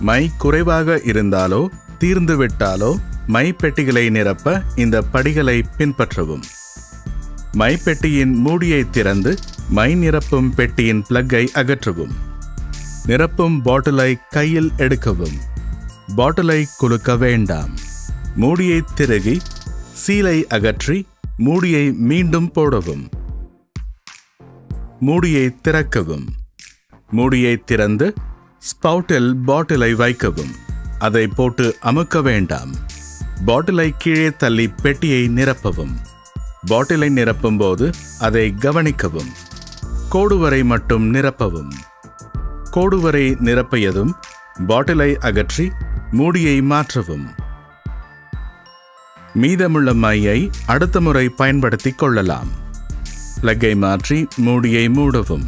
My குறைவாக இருந்தாலோ தீர்ந்துவிட்டாலோ my பெட்டிகளை நிரப்ப இந்த படிகளை பின்பற்றவும். மை பெட்டியின் மூடியை திறந்து மை நிரப்பும் பெட்டியின் பிளக்கை அகற்றவும். நிரப்பும் பாட்டிலை கையில் எடுக்கவும். பாட்டிலை குலுக்க வேண்டாம். மூடியை திருகி சீலை அகற்றி மூடியை மீண்டும் போடவும். மூடியை திறக்கவும். மூடியை திறந்து ஸ்பவுட்டில் பாட்டிலை வைக்கவும். அதை போட்டு அமுக்க வேண்டாம். பாட்டிலை கீழே தள்ளி பெட்டியை நிரப்பவும். பாட்டிலை நிரப்பும்போது அதை கவனிக்கவும். கோடுவரை மட்டும் நிரப்பவும். கோடுவரை நிரப்பியதும் பாட்டிலை அகற்றி மூடியை மாற்றவும். மீதமுள்ள மையை அடுத்த முறை பயன்படுத்திக் கொள்ளலாம். பிளக்கை மாற்றி மூடியை மூடவும்.